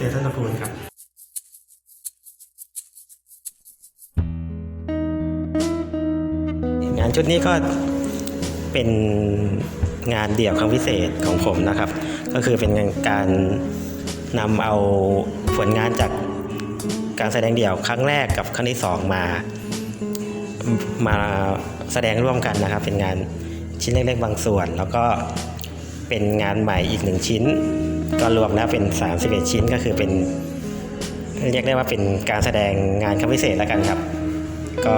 เตชันตะกูลครับงานชุดนี้ก็เป็นงานเดี่ยวครั้งพิเศษของผมนะครับ ก็คือเป็นการนำเอาผลงานจากการแสดงเดี่ยวครั้งแรกกับครั้งที่สองมามาแสดงร่วมกันนะครับ เป็นงานชิ้นเล็กๆบางส่วน แล้วก็เป็นงานใหม่อีกหนึ่งชิ้น ก็รวมแล้วเป็น 31 ชิ้นก็คือเป็น เรียกได้ว่าเป็นการแสดงงานครั้งพิเศษแล้วกันครับ ก็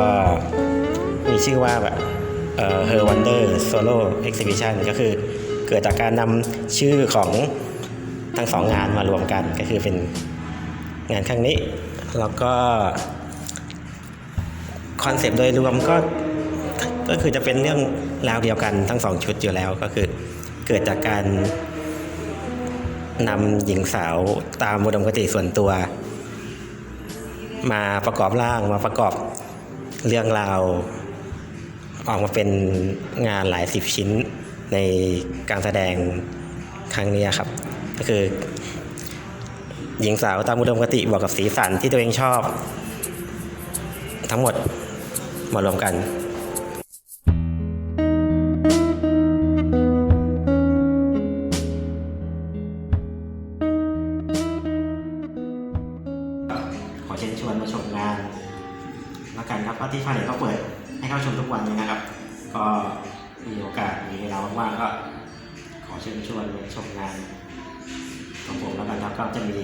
มีชื่อว่าแบบเอ่อ Her Wonder Solo Exhibition ก็คือเกิดจากการนำชื่อของทั้งสองงานมารวมกันก็คือเป็นงานครั้งนี้ แล้วก็คอนเซปต์โดยรวมก็ก็คือจะเป็นเรื่องราวเดียวกันทั้งสองชุดอยู่แล้วก็คือเกิดจากการ นำหญิงสาวตามอุดมคติส่วนตัว มาประกอบร่างมาประกอบเรื่องราวออกมาเป็นงานหลายสิบชิ้นในการแสดงครั้งนี้ครับ ก็คือ หญิงสาวตามอุดมคติบวกกับสีสันที่ตัวเองชอบ ทั้งหมดมารวมกัน ชิญชวนมาชมงานแล้วกันครับเพราะที่ฟาเลทเขาเปิดให้เข้าชมทุกวันเลยนะครับ ก็มีโอกาสมีเวลาว่างๆก็ขอเชิญชวนมาชมงานของผมแล้วกันครับก็จะมี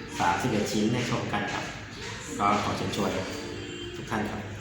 31ชิ้นให้ชมกันครับ ก็ขอเชิญชวนทุกท่านครับ